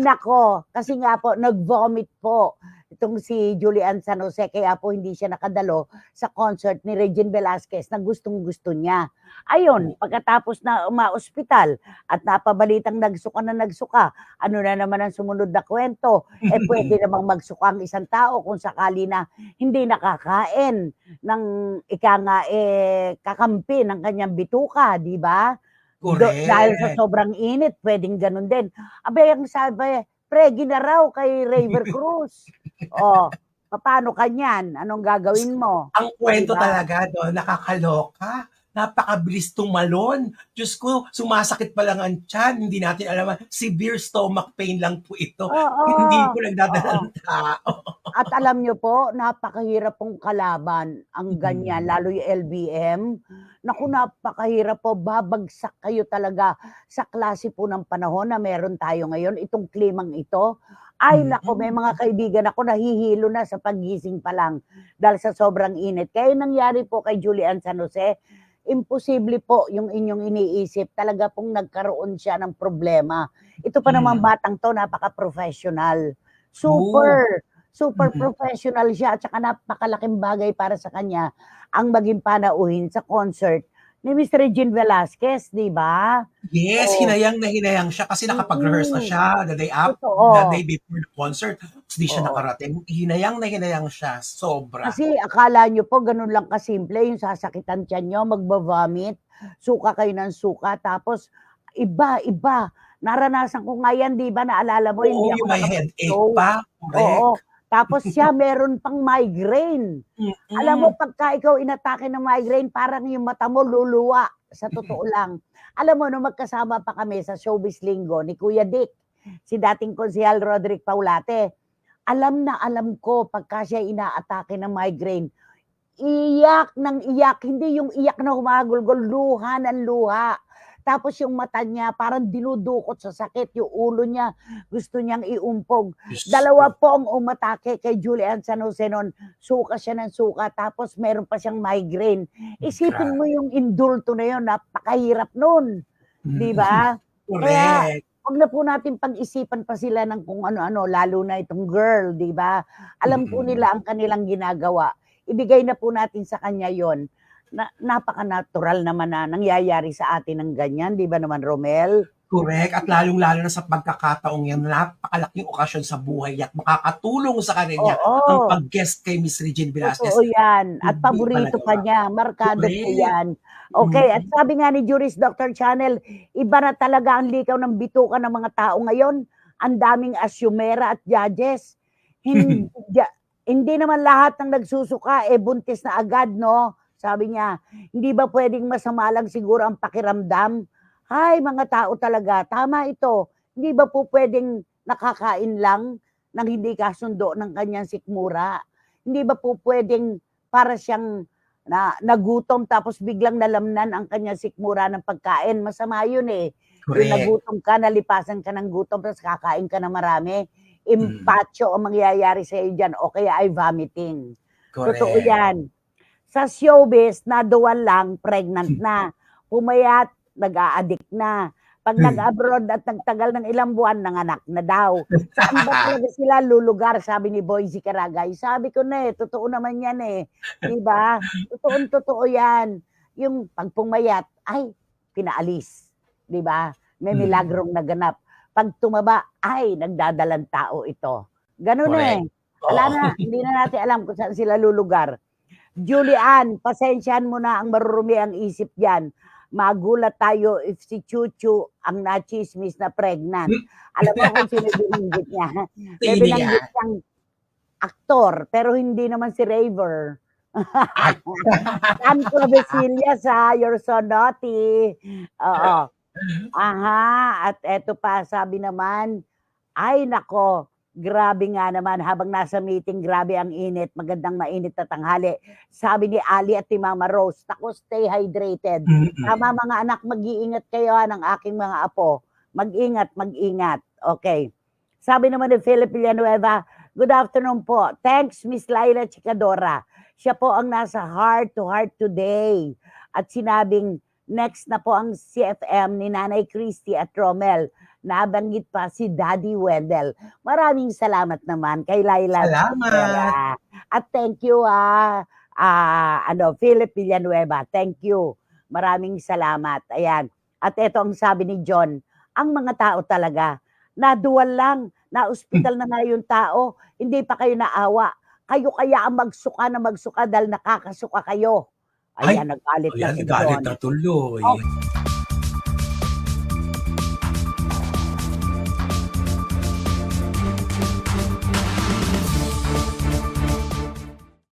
Nako, kasi nga po, nag-vomit po itong si Julian San Jose, kaya po hindi siya nakadalo sa concert ni Regine Velasquez na gustong-gusto niya. Ayun, pagkatapos na umaospital at napabalitang nagsuka na nagsuka, ano na naman ang sumunod na kwento? Eh pwede namang magsuka ang isang tao kung sakali na hindi nakakain ng ika nga eh kakampi ng kanyang bituka, di ba? Do- Correct. dahil sa sobrang init, pwedeng ganun din. Abay, ang sabi, pregi na raw kay Raver Cruz. o, paano ka niyan? Anong gagawin mo? Ang kwento Diba? talaga doon, nakakaloka. Napakabilis tumalon. Diyos ko, sumasakit pa lang ang tiyan. Hindi natin alam. Severe stomach pain lang po ito. Oo. Hindi po nagdadala ng tao. At alam nyo po, napakahirap pong kalaban ang ganyan, Mhm. lalo yung LBM. Naku, napakahirap po, babagsak kayo talaga sa klase po ng panahon na meron tayo ngayon, itong klimang ito. Ay, nako, may mga kaibigan ako nahihilo na sa pagising pa lang dahil sa sobrang init. Kaya yung nangyari po kay Julian San Jose, imposible po yung inyong iniisip. Talaga pong nagkaroon siya ng problema. Ito pa naman Mm. batang to, napaka-professional. Super, super professional siya at saka napakalaking bagay para sa kanya ang maging panauhin sa concert ni Mr. Regine Velasquez, di ba? Yes, Oo. hinayang na hinayang siya kasi nakapag-rehearse na siya the day up, Totoo. the day before the concert. Hindi siya Oo. nakarating. Hinayang na hinayang siya. Sobra. Kasi akala nyo po ganun lang kasimple, yung sasakitan tiyan nyo, magbavomit, suka kayo ng suka, tapos iba, iba. Naranasan ko nga yan, di ba? Naalala mo, Oo, hindi ako yung may headache pa. Correct. Oo. Tapos siya meron pang migraine. Mm-mm. Alam mo, pagka ikaw inatake ng migraine, parang yung mata mo luluwa. Sa totoo lang. Alam mo, nung magkasama pa kami sa Showbiz Linggo ni Kuya Dick, si dating konsehal Roderick Paulate, alam na alam ko pagka siya inaatake ng migraine, iyak ng iyak, hindi yung iyak na humagulgol, luha ng luha. Tapos yung mata niya parang dinudukot sa sakit, yung ulo niya gusto niyang iumpog. Diyos Dalawa po ang umatake kay Julian San Jose noon. Suka siya ng suka, tapos meron pa siyang migraine. Isipin mo yung indulto na yun, napakahirap nun. Di ba? Correct. Huwag na po natin pag-isipan pa sila ng kung ano-ano, lalo na itong girl, di ba? Alam po Mm. nila ang kanilang ginagawa. Ibigay na po natin sa kanya yon na, napaka-natural naman na nangyayari sa atin ng ganyan, di ba naman, Romel? Correct. At lalong-lalo na sa pagkakataong yan, napakalaking okasyon sa buhay at makakatulong sa kanya Oo. ang pag-guest kay Miss Regine Velasquez. Totoo yan. At Hindi paborito pa niya. Markado po yan. Okay, at sabi nga ni Juris Dr. Channel, iba na talaga ang likaw ng bituka ng mga tao ngayon. Ang daming asyumera at judges. Hindi, hindi naman lahat ng nagsusuka, eh buntis na agad, no? Sabi niya, hindi ba pwedeng masama lang siguro ang pakiramdam? Hay, mga tao talaga, tama ito. Hindi ba po pwedeng nakakain lang nang hindi kasundo ng kanyang sikmura? Hindi ba po pwedeng para siyang na nagutom tapos biglang nalamnan ang kanyang sikmura ng pagkain? Masama yun eh. Yung Correct. nagutom ka, nalipasan ka ng gutom, tapos kakain ka na marami. Impacho ang mangyayari sa iyo dyan o kaya ay vomiting. Correct. Totoo yan. Sa showbiz, naduwan lang, pregnant na. Pumayat, nag-a-addict na. Pag Hmm. nag-abroad at nagtagal ng ilang buwan, nanganak na daw. Saan ba talaga sila lulugar, sabi ni Boyzy Caragay. Sabi ko na eh, totoo naman yan eh. Di ba? Totoo, totoo yan. Yung pag pumayat, ay, pinaalis. Di ba? May Hmm. milagrong naganap. Pag tumaba, ay, nagdadalang tao ito. Ganun eh. Correct. Wala Oo. na, hindi na natin alam kung saan sila lulugar. Julian, pasensyahan mo na ang marurumi ang isip diyan. Magulat tayo if si Chuchu ang nachismis na pregnant. Alam mo kung sino binanggit niya. May binanggit yan? siyang aktor, pero hindi naman si Raver. Sam Clavecilla sa You're So Naughty. Oo. Aha, at eto pa, sabi naman, ay nako, grabe nga naman, habang nasa meeting, grabe ang init, magandang mainit na tanghali. Sabi ni Ali at ni Mama Rose, nako, stay hydrated. Mm-mm. Tama mga anak, mag-iingat kayo ha, ng aking mga apo. Mag-ingat, mag-ingat. Okay. Sabi naman ni Philip Villanueva, good afternoon po. Thanks, Miss Laila Chicadora. Siya po ang nasa heart to heart today. At sinabing, next na po ang CFM ni Nanay Christy at Romel. Nabanggit pa si Daddy Wendell. Maraming salamat naman kay Laila. Salamat. At thank you ah, ah, ano, Philip Villanueva. Thank you. Maraming salamat. Ayan. At ito ang sabi ni John, ang mga tao talaga, naduwal lang, na ospital na nga yung tao, hindi pa kayo naawa. Kayo kaya ang magsuka na magsuka dahil nakakasuka kayo. Ayan, nagalit na si John. na tuloy. Okay.